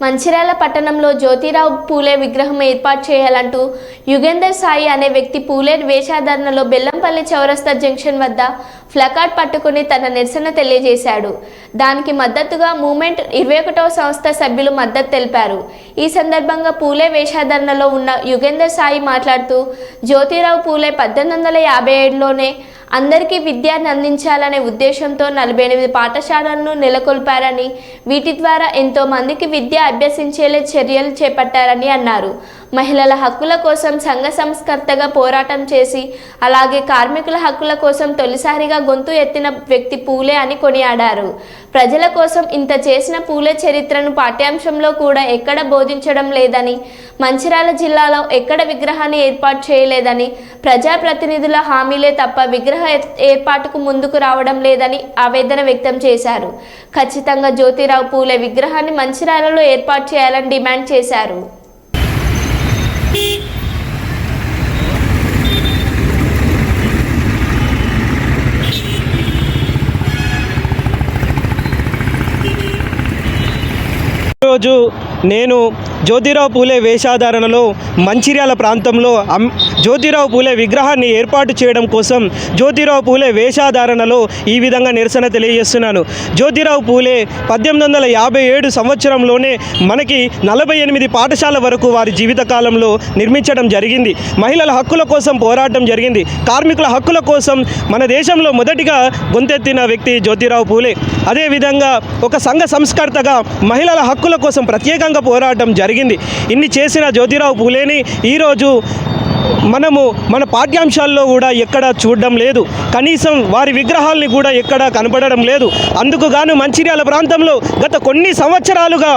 మంచిర్యాల పట్టణంలో జ్యోతిరావు పూలే విగ్రహం ఏర్పాటు చేయాలంటూ యుగేందర్ సాయి అనే వ్యక్తి పూలే వేషాధారణలో బెల్లంపల్లి చౌరస్తా జంక్షన్ వద్ద ఫ్లకార్డ్ పట్టుకుని తన నిరసన తెలియజేశాడు. దానికి మద్దతుగా మూమెంట్ ఇరవై ఒకటవ సంస్థ సభ్యులు మద్దతు తెలిపారు. ఈ సందర్భంగా పూలే వేషాధారణలో ఉన్న యుగేందర్ సాయి మాట్లాడుతూ జ్యోతిరావు పూలే పద్దెనిమిది వందల యాభై ఏడులోనే అందరికీ విద్యను అందించాలనే ఉద్దేశంతో నలభై ఎనిమిది పాఠశాలలను నెలకొల్పారని వీటి ద్వారా ఎంతో మందికి విద్య అభ్యసించేలే చర్యలు చేపట్టారని అన్నారు. మహిళల హక్కుల కోసం సంఘ సంస్కర్తగా పోరాటం చేసి అలాగే కార్మికుల హక్కుల కోసం తొలిసారిగా గొంతు ఎత్తిన వ్యక్తి పూలే అని కొనియాడారు. ప్రజల కోసం ఇంత చేసిన పూలే చరిత్రను పాఠ్యాంశంలో కూడా ఎక్కడ బోధించడం లేదని మంచిర్యాల జిల్లాలో ఎక్కడ విగ్రహాన్ని ఏర్పాటు చేయలేదని ప్రజాప్రతినిధుల హామీలే తప్ప విగ్రహ విగ్రహ ఏర్పాటుకు ముందుకు రావడం లేదని ఆవేదన వ్యక్తం చేశారు. ఖచ్చితంగా జ్యోతిరావు పూలే విగ్రహాన్ని మంచిర్యాలలో ఏర్పాటు చేయాలని డిమాండ్ చేశారు. ఈరోజు నేను జ్యోతిరావు పూలే వేషాధారణలో మంచిర్యాల ప్రాంతంలో జ్యోతిరావు పూలే విగ్రహాన్ని ఏర్పాటు చేయడం కోసం జ్యోతిరావు పూలే వేషాధారణలో ఈ విధంగా నిరసన తెలియజేస్తున్నాను. జ్యోతిరావు పూలే పద్దెనిమిది వందల యాభై ఏడు సంవత్సరంలోనే మనకి నలభై ఎనిమిది పాఠశాల వరకు వారి జీవితకాలంలో నిర్మించడం జరిగింది. మహిళల హక్కుల కోసం పోరాటం జరిగింది. కార్మికుల హక్కుల కోసం మన దేశంలో మొదటిగా గొంతెత్తిన వ్యక్తి జ్యోతిరావు పూలే. అదేవిధంగా ఒక సంఘ సంస్కర్తగా మహిళల హక్కుల కోసం ప్రత్యేకంగా పోరాటం జరిగింది. ఇన్ని చేసిన జ్యోతిరావు పూలేని ఈరోజు మనము మన పాఠ్యాంశాల్లో కూడా ఎక్కడ చూడడం లేదు. కనీసం వారి విగ్రహాల్ని కూడా ఎక్కడ కనపడడం లేదు. అందుకు గాను మంచిర్యాల ప్రాంతంలో గత కొన్ని సంవత్సరాలుగా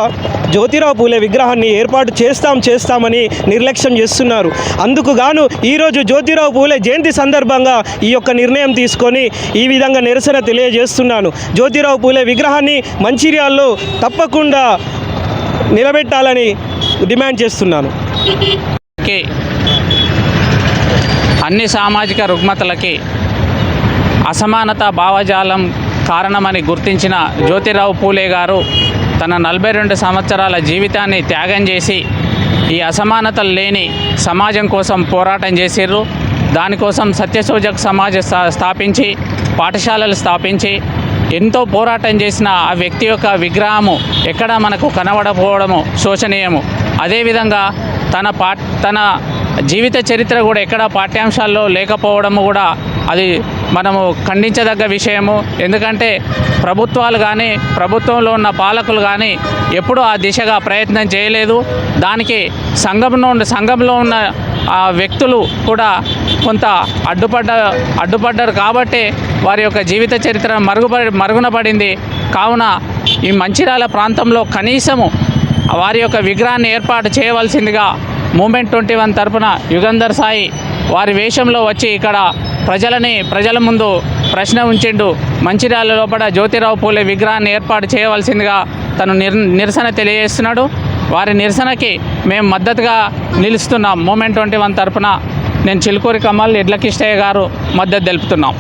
జ్యోతిరావు పూలే విగ్రహాన్ని ఏర్పాటు చేస్తాం చేస్తామని నిర్లక్ష్యం చేస్తున్నారు. అందుకు గాను ఈరోజు జ్యోతిరావు పూలే జయంతి సందర్భంగా ఈ యొక్క నిర్ణయం తీసుకొని ఈ విధంగా నిరసన తెలియజేస్తున్నాను. జ్యోతిరావు పూలే విగ్రహాన్ని మంచిర్యాల్లో తప్పకుండా నిలబెట్టాలని డిమాండ్ చేస్తున్నాను. ఓకే. అన్ని సామాజిక రుగ్మతలకి అసమానత భావజాలం కారణమని గుర్తించిన జ్యోతిరావు పూలే గారు తన నలభై రెండు సంవత్సరాల జీవితాన్ని త్యాగం చేసి ఈ అసమానతలు లేని సమాజం కోసం పోరాటం చేసిర్రు. దానికోసం సత్యసూచక సమాజ స్థాపించి పాఠశాలలు స్థాపించి ఎంతో పోరాటం చేసిన ఆ వ్యక్తి యొక్క విగ్రహము ఎక్కడ మనకు కనబడకపోవడము శోచనీయము. అదేవిధంగా తన పా తన జీవిత చరిత్ర కూడా ఎక్కడ పాఠ్యాంశాల్లో లేకపోవడము కూడా అది మనము ఖండించదగ్గ విషయము. ఎందుకంటే ప్రభుత్వాలు కానీ ప్రభుత్వంలో ఉన్న పాలకులు కానీ ఎప్పుడూ ఆ దిశగా ప్రయత్నం చేయలేదు. దానికి సంఘంలో ఉన్న సంఘంలో ఉన్న ఆ వ్యక్తులు కూడా కొంత అడ్డుపడ్డ అడ్డుపడ్డారు కాబట్టే వారి యొక్క జీవిత చరిత్ర మరుగుపడి మరుగున పడింది. కావున ఈ మంచిర్యాల ప్రాంతంలో కనీసము వారి యొక్క విగ్రహాన్ని ఏర్పాటు చేయవలసిందిగా మూమెంట్ ట్వంటీ వన్ తరపున యుగంధర్ సాయి వారి వేషంలో వచ్చి ఇక్కడ ప్రజలని ప్రజల ముందు ప్రశ్న ఉంచిండు. మంచిర్యాల లోపల జ్యోతిరావు పూలే విగ్రహాన్ని ఏర్పాటు చేయవలసిందిగా తను నిర్ నిరసన తెలియజేస్తున్నాడు. వారి నిరసనకి మేము మద్దతుగా నిలుస్తున్నాం. మూమెంట్ ట్వంటీ వన్ తరపున నేను చిలుకూరి కమల్ ఎడ్ల కిష్టయ్య గారు మద్దతు తెలుపుతున్నాం.